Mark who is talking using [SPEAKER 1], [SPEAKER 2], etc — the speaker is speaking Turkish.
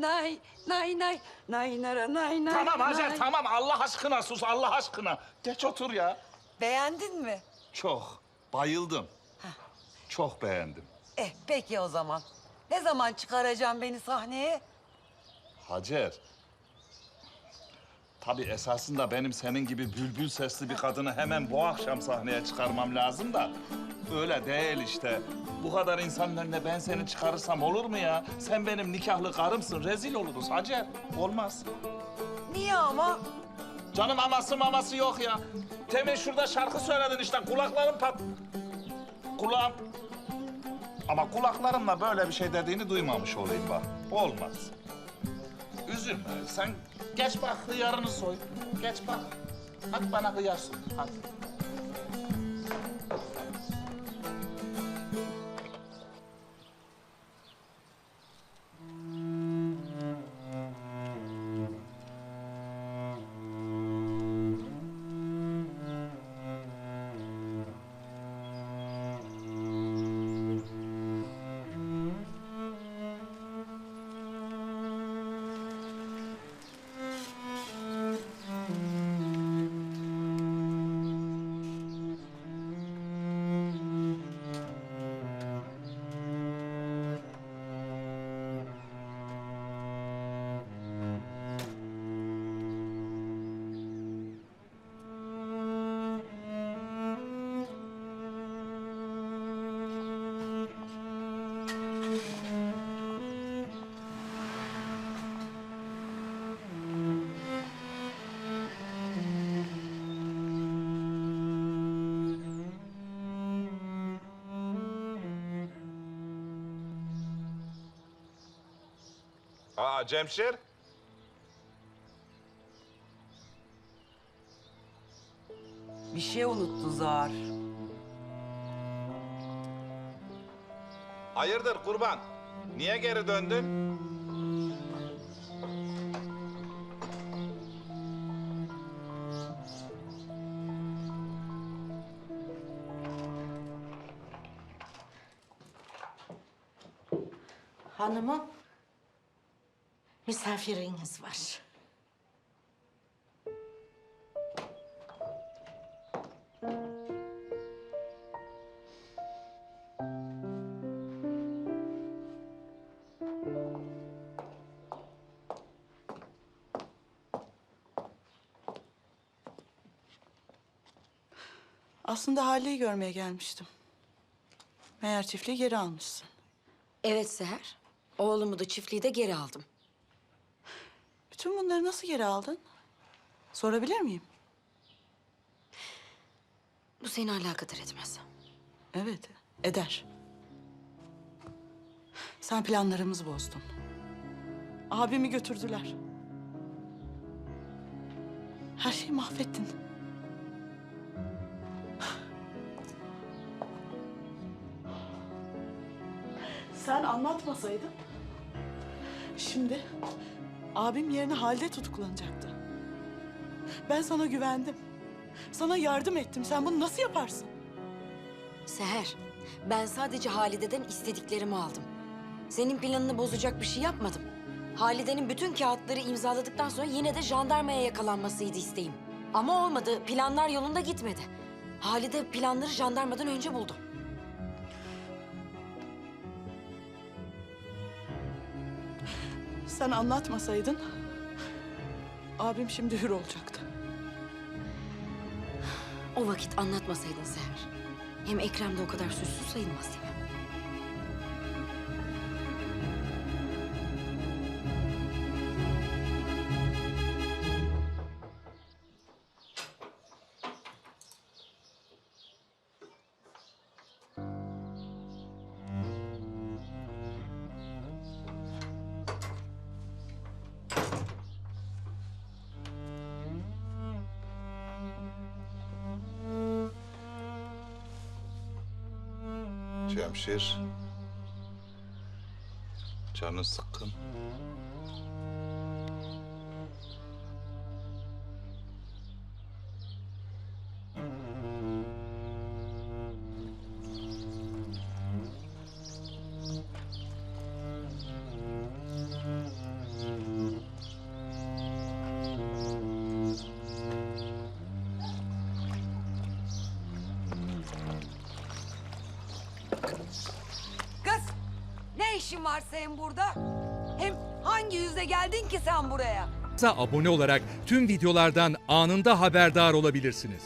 [SPEAKER 1] Nay, nay, nay, nay, nara, nay, nay.
[SPEAKER 2] Tamam Hacer
[SPEAKER 1] nay.
[SPEAKER 2] tamam Allah aşkına sus Allah aşkına. Geç otur ya.
[SPEAKER 1] Beğendin mi?
[SPEAKER 2] Çok bayıldım. Çok beğendim.
[SPEAKER 1] Eh, peki o zaman. Ne zaman çıkaracağım beni sahneye?
[SPEAKER 2] Hacer. Tabii esasında benim senin gibi bülbül sesli bir kadını hemen bu akşam sahneye çıkarmam lazım da... ...öyle değil işte. Bu kadar insanın önüne ben seni çıkarırsam olur mu ya? Sen benim nikahlı karımsın, rezil oluruz Hacer. Olmaz.
[SPEAKER 1] Niye ama?
[SPEAKER 2] Canım aması maması yok ya. Temin şurada şarkı söyledin işte, kulaklarım pat... Kulağım... Ama kulaklarımla böyle bir şey dediğini duymamış olayım bak. Olmaz. Üzülme. Sen geç bak hıyarını soy. Geç bak. Hadi bana hıyar soy. Hadi.
[SPEAKER 3] Aa Cemşir.
[SPEAKER 1] Bir şey unuttu Zar.
[SPEAKER 3] Hayırdır kurban? Niye geri döndün?
[SPEAKER 4] Hanımım, misafiriniz var.
[SPEAKER 5] Aslında Hale'yi görmeye gelmiştim. Meğer çiftliği geri almışsın.
[SPEAKER 6] Evet Seher. Oğlumu da çiftliği de geri aldım.
[SPEAKER 5] Bütün bunları nasıl geri aldın? Sorabilir miyim?
[SPEAKER 6] Bu seni alakadar etmez.
[SPEAKER 5] Evet, eder. Sen planlarımızı bozdun. Abimi götürdüler. Her şeyi mahvettin. Sen anlatmasaydın... Şimdi abim yerine halde tutuklanacaktı. Ben sana güvendim. Sana yardım ettim. Sen bunu nasıl yaparsın?
[SPEAKER 6] Seher, ben sadece Halide'den istediklerimi aldım. Senin planını bozacak bir şey yapmadım. Halide'nin bütün kağıtları imzaladıktan sonra yine de jandarmaya yakalanmasıydı isteğim. Ama olmadı, planlar yolunda gitmedi. Halide planları jandarmadan önce buldu.
[SPEAKER 5] Sen anlatmasaydın... ...abim şimdi hür olacaktı.
[SPEAKER 6] O vakit anlatmasaydın Seher. Hem Ekrem de o kadar suçsuz sayılmaz değil
[SPEAKER 3] Cemşir. Canın sıkkın.
[SPEAKER 1] Ne işin var senin burada? Hem hangi yüzle geldin ki sen buraya?
[SPEAKER 4] abone olarak tüm videolardan anında haberdar olabilirsiniz.